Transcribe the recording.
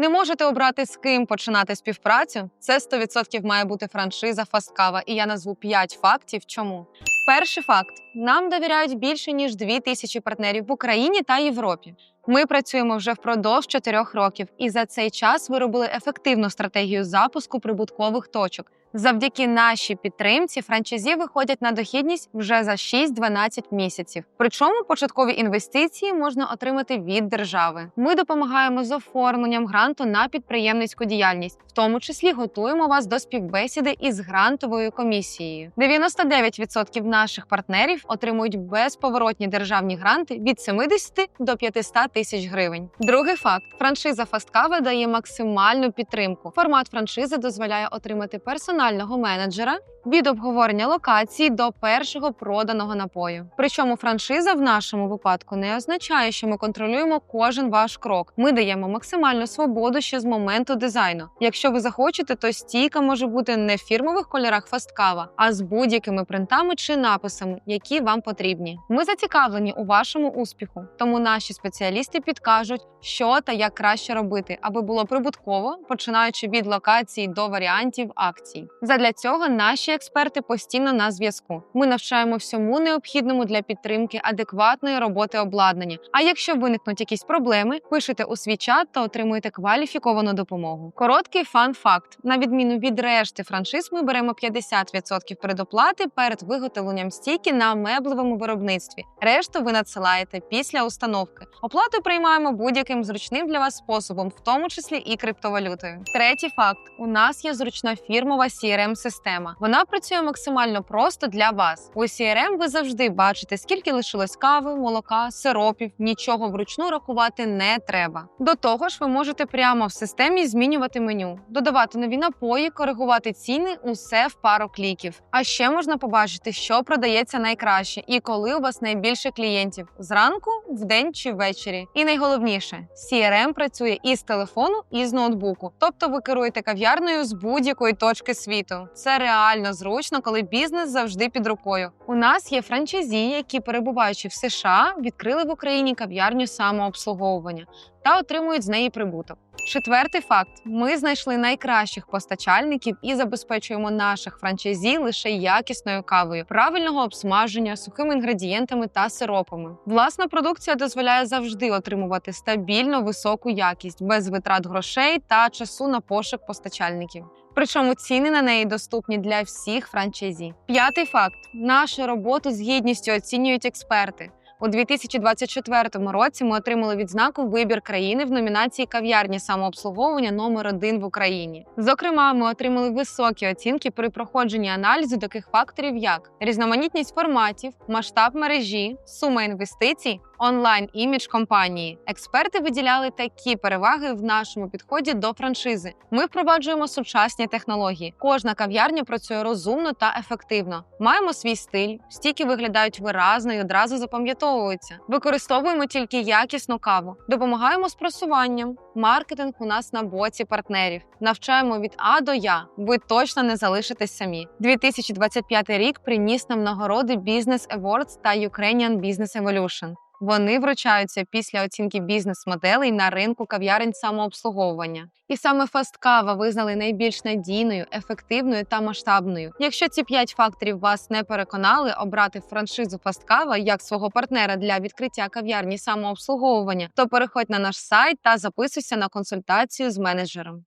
Не можете обрати з ким починати співпрацю? Це 100% має бути франшиза Фасткава, і я назву 5 фактів. Чому? Перший факт: нам довіряють більше ніж 2 тисячі партнерів в Україні та Європі. Ми працюємо вже впродовж 4 років, і за цей час виробили ефективну стратегію запуску прибуткових точок. Завдяки нашій підтримці франчайзі виходять на дохідність вже за 6-12 місяців. Причому початкові інвестиції можна отримати від держави. Ми допомагаємо з оформленням гранту на підприємницьку діяльність, тому числі готуємо вас до співбесіди із грантовою комісією. 99% наших партнерів отримують безповоротні державні гранти від 70 до 500 тисяч гривень. Другий факт: франшиза Фасткава дає максимальну підтримку. Формат франшизи дозволяє отримати персонального менеджера від обговорення локації до першого проданого напою. Причому франшиза в нашому випадку не означає, що ми контролюємо кожен ваш крок. Ми даємо максимальну свободу ще з моменту дизайну. Якщо ви захочете, то стійка може бути не в фірмових кольорах фасткава, а з будь-якими принтами чи написами, які вам потрібні. Ми зацікавлені у вашому успіху, тому наші спеціалісти підкажуть, що та як краще робити, аби було прибутково, починаючи від локації до варіантів акцій. Задля цього наші експерти постійно на зв'язку. Ми навчаємо всьому необхідному для підтримки адекватної роботи обладнання. А якщо виникнуть якісь проблеми, пишете у свій чат та отримуєте кваліфіковану допомогу. Короткий фан-факт: на відміну від решти франшиз, ми беремо 50% предоплати перед виготовленням стійки на меблевому виробництві. Решту ви надсилаєте після установки. Оплату приймаємо будь-яким зручним для вас способом, в тому числі і криптовалютою. Третій факт: у нас є зручна фірмова crm система Вона працює максимально просто для вас. У CRM ви завжди бачите, скільки лишилось кави, молока, сиропів. Нічого вручну рахувати не треба. До того ж, ви можете прямо в системі змінювати меню, додавати нові напої, коригувати ціни усе в пару кліків. А ще можна побачити, що продається найкраще і коли у вас найбільше клієнтів зранку, вдень чи ввечері. І найголовніше, CRM працює і з телефону, і з ноутбуку. Тобто ви керуєте кав'ярною з будь-якої точки світу. Це реально зручно, коли бізнес завжди під рукою. У нас є франчайзі, які перебуваючи в США, відкрили в Україні кав'ярню самообслуговування та отримують з неї прибуток. Четвертий факт: ми знайшли найкращих постачальників і забезпечуємо наших франчайзі лише якісною кавою, правильного обсмаження, сухими інгредієнтами та сиропами. Власна продукція дозволяє завжди отримувати стабільно високу якість без витрат грошей та часу на пошук постачальників. Причому ціни на неї доступні для всіх франчайзі. П'ятий факт: нашу роботу з гідністю оцінюють експерти. У 2024 році ми отримали відзнаку Вибір країни в номінації кав'ярні самообслуговування номер 1 в Україні. Зокрема, ми отримали високі оцінки при проходженні аналізу таких факторів, як різноманітність форматів, масштаб мережі, сума інвестицій, онлайн імідж компанії. Експерти виділяли такі переваги в нашому підході до франшизи. Ми впроваджуємо сучасні технології. Кожна кав'ярня працює розумно та ефективно. Маємо свій стиль, стійки виглядають виразно і одразу запам'ятовуються. Використовуємо тільки якісну каву, допомагаємо з просуванням. Маркетинг у нас на боці партнерів. Навчаємо від А до Я. Ви точно не залишитесь самі. 2025 рік приніс нам нагороди Business Awards та Ukrainian Business Evolution. Вони вручаються після оцінки бізнес-моделей на ринку кав'ярень самообслуговування. І саме фасткава визнали найбільш надійною, ефективною та масштабною. Якщо ці п'ять факторів вас не переконали обрати франшизу Фасткава як свого партнера для відкриття кав'ярні самообслуговування, то переходь на наш сайт та записуйся на консультацію з менеджером.